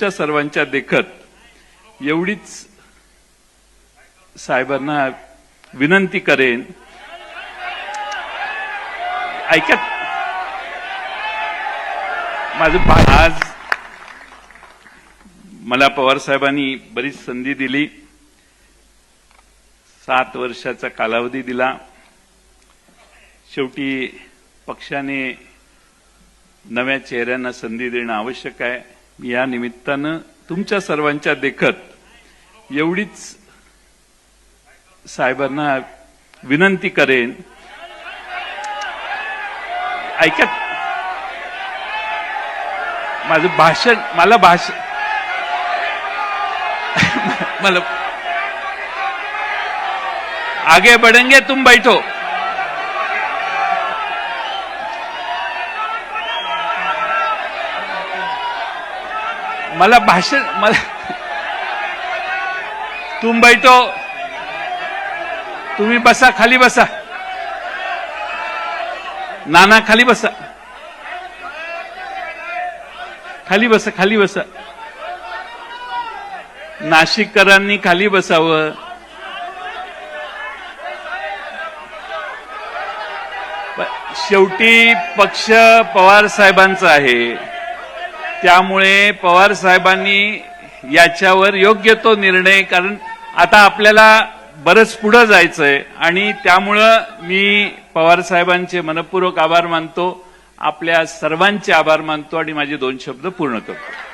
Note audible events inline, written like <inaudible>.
तुमच्या सर्वांच्या देखत एवढीच साहेबांना विनंती करेन. ऐकत माझं आज मला पवार साहेबांनी बरीच संधी दिली. सात वर्षाचा कालावधी दिला. शेवटी पक्षाने नव्या चेहऱ्यांना संधी देणं आवश्यक आहे. मी या निमित्तानं तुमच्या सर्वांच्या देखत एवढीच साहेबांना विनंती करेन. ऐकत माझं भाषण मला भाषण <laughs> मला आगे बढ़ेंगे तुम बैठो. मला भाषण मला तुम बैठो. तुम्ही बसा खाली बसा. नाना खाली बसा. खाली बसा खाली बसा. नाशिककरांनी खाली बसावं. शेवटी पक्ष पवार साहेबांचा आहे. त्यामुळे पवार साहेबांनी याच्यावर योग्य तो निर्णय कारण आता आपल्याला बरंच पुढं जायचंय. आणि त्यामुळं मी पवार साहेबांचे मनपूर्वक आभार मानतो आपल्या सर्वांचे आभार मानतो आणि माझे दोन शब्द पूर्ण करतो.